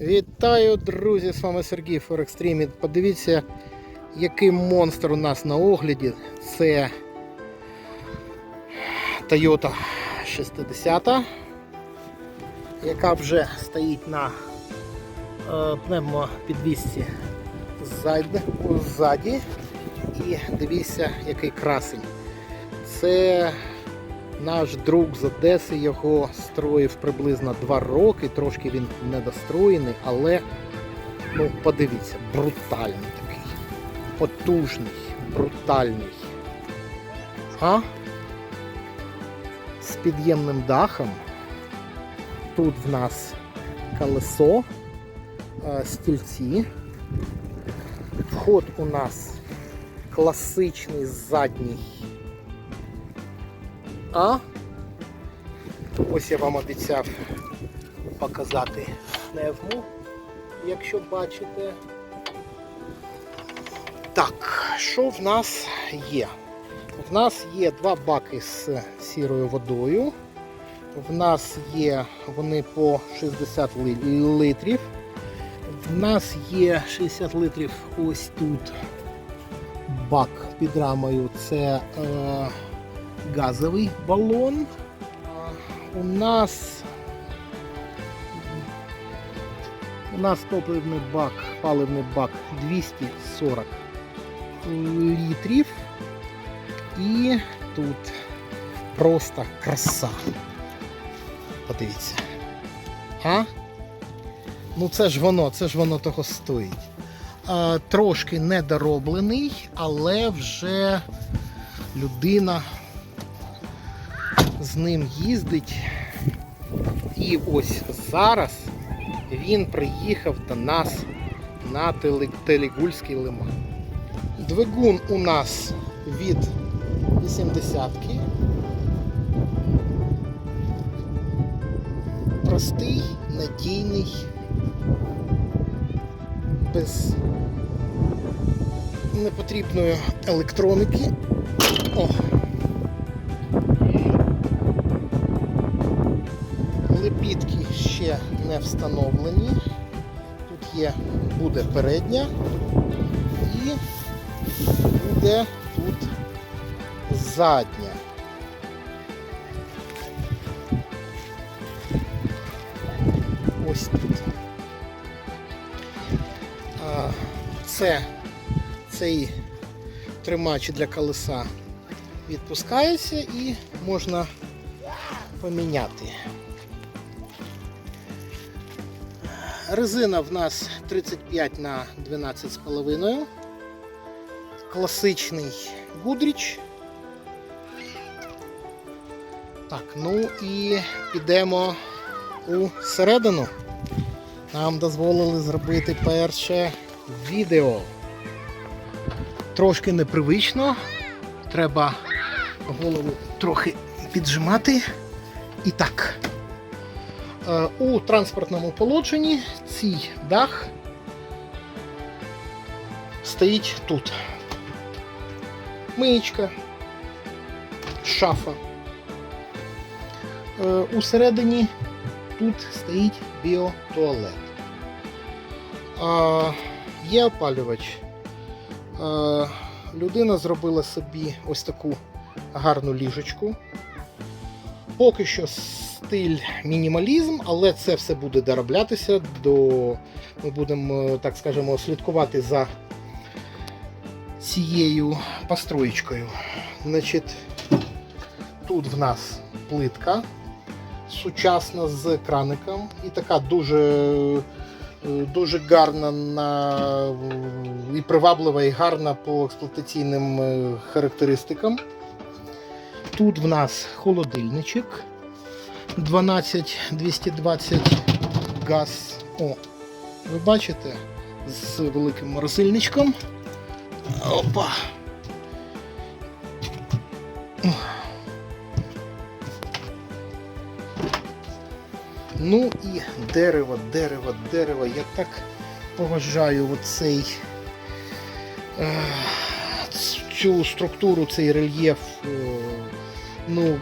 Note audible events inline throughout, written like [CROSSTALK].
Вітаю, друзі! З вами Сергій Форекстрім. Подивіться, який монстр у нас на огляді. Це Toyota 60, яка вже стоїть на е, пневмопідвісці ззаді. І дивіться, який красень. Це наш друг з Одеси його строїв приблизно 2 роки, трошки він недостроєний, але ну, подивіться, брутальний такий. Потужний, брутальний. А? З під'ємним дахом. Тут в нас колесо, е, стільці. Вход у нас класичний задній. А ось я вам обіцяв показати пневму, якщо бачите. Так, що в нас є? В нас є два баки з сірою водою. В нас є вони по 60 ли- литрів. В нас є 60 литрів ось тут бак під рамою. Це е, газовий балон. У нас у нас топливний бак, паливний бак 240 літрів. І тут просто краса. Подивіться. А? Ну це ж воно, це ж воно того стоїть. Трошки недороблений, але вже людина з ним їздить. І ось зараз він приїхав до нас на Телегульський лиман. Двигун у нас від 80-ки. Простий, надійний, без непотрібної електроніки. О, ще не встановлені. Тут є, буде передня і буде тут задня. Ось тут. Це цей тримач для колеса відпускається і можна поміняти. Резина в нас 35 на 12,5. Класичний Гудріч. Так, ну і підемо у середину. Нам дозволили зробити перше відео. Трошки непривично. Треба голову трохи піджимати. І так. Е, У транспортному положенні цей дах стоїть тут. Миєчка, шафа. Е, Усередині тут стоїть біотуалет. Є опалювач. Е, Людина зробила собі ось таку гарну ліжечку. Поки що стиль мінімалізм, але це все буде дороблятися до. Ми будемо, так скажемо, слідкувати за цією построєчкою. Значить, тут в нас плитка сучасна з краником і така дуже, е, дуже гарна на, і приваблива і гарна по експлуатаційним е, характеристикам. Тут в нас холодильничок 12220 газ. О, ви бачите, з великим морозильничком. Опа. Ну і дерево, дерево, дерево. Я так поважаю оцей, е, цю структуру, цей рельєф. Е, ну,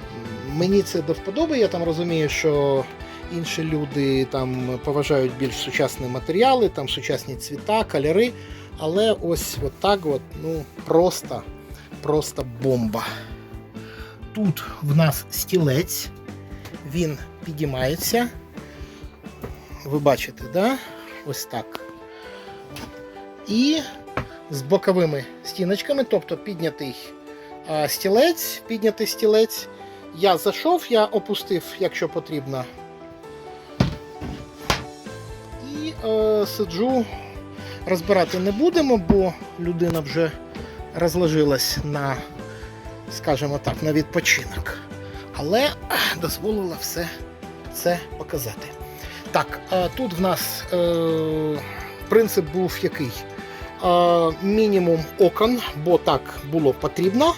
мені це до вподоби, я там розумію, що інші люди там поважають більш сучасні матеріали, там сучасні цвіта, кольори. Але ось от так от, ну, просто, просто бомба. Тут в нас стілець, він підіймається. Ви бачите, да? Ось так. І з боковими стіночками, тобто піднятий стілець, піднятий стілець. Я зайшов, я опустив, якщо потрібно. І е, сиджу, розбирати не будемо, бо людина вже розложилась на, скажімо так, на відпочинок. Але дозволила все це показати. Так, е, тут в нас е, принцип був який? Мінімум окон, бо так було потрібно.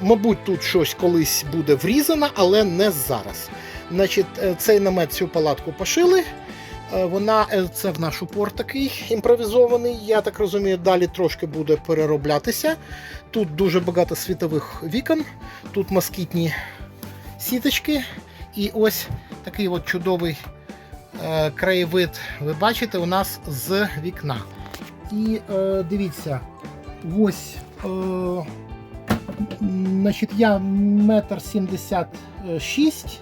Мабуть, тут щось колись буде врізано, але не зараз. Значить, е, цей намет цю палатку пошили. Е, Вона е, це в наш упор такий імпровізований. Я так розумію, далі трошки буде перероблятися. Тут дуже багато світових вікон, тут москітні сіточки. І ось такий от чудовий краєвид. Ви бачите, у нас з вікна. І е, дивіться, ось. Е, Значить, я метр сімдесят шість.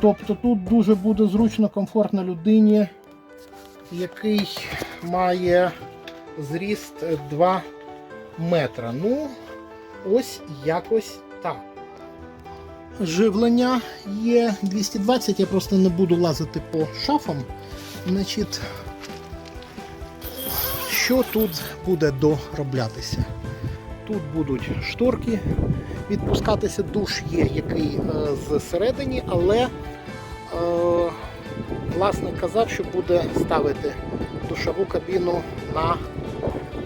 Тобто тут дуже буде зручно, комфортно людині, який має зріст 2 метра. Ну, ось якось так. Живлення є 220, я просто не буду лазити по шафам. Значить, що тут буде дороблятися? Тут будуть шторки відпускатися, душ є, який е, зсередині, але е, власник казав, що буде ставити душову кабіну на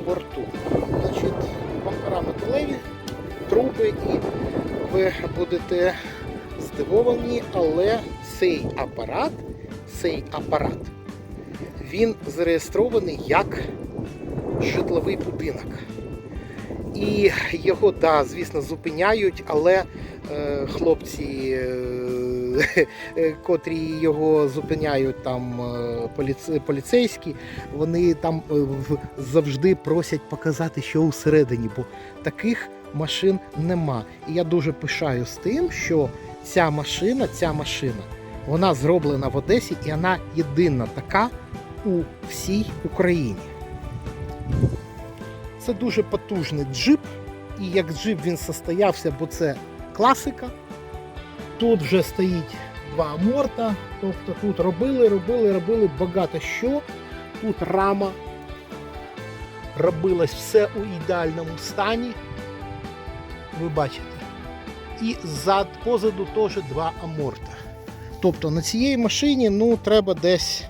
борту. Значить, бампера металеві, труби, і ви будете здивовані, але цей апарат, цей апарат, він зареєстрований як житловий будинок. І його, да, звісно, зупиняють, але е, хлопці, е, [LAUGHS] котрі його зупиняють, там е, поліц- поліцейські, вони там е, завжди просять показати, що усередині, бо таких машин нема. І я дуже пишаюсь тим, що ця машина, ця машина, вона зроблена в Одесі і вона єдина така у всій Україні. Це дуже потужний джип, і як джип він состоявся, бо це класика. Тут вже стоїть два аморта, тобто тут робили, робили, робили багато що. Тут рама робилось все у ідеальному стані. Ви бачите. І зад, позаду теж два аморта. Тобто на цій машині ну, треба десь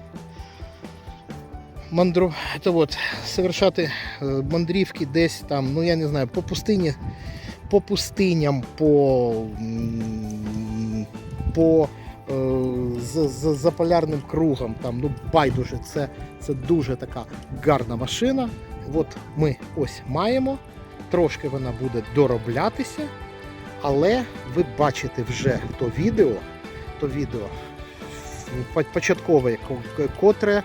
мандру... це от, совершати е, мандрівки десь там, ну я не знаю, по пустині, по пустиням, по, по е, з, з, за полярним кругом, там, ну байдуже, це, це дуже така гарна машина. От ми ось маємо, трошки вона буде дороблятися, але ви бачите вже то відео, то відео по- початкове, ко- котре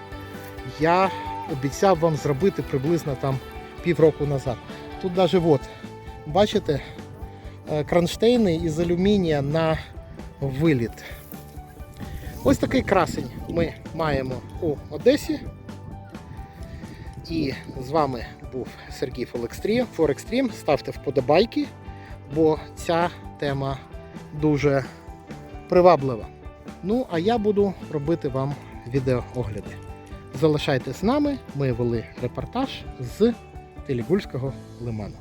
я обіцяв вам зробити приблизно там півроку назад. Тут навіть от, бачите, е, кронштейни із алюмінія на виліт. Ось такий красень ми маємо у Одесі. І з вами був Сергій Форекстрім. Ставте вподобайки, бо ця тема дуже приваблива. Ну, а я буду робити вам відеоогляди. Залишайтесь з нами, ми вели репортаж з Телігульського лиману.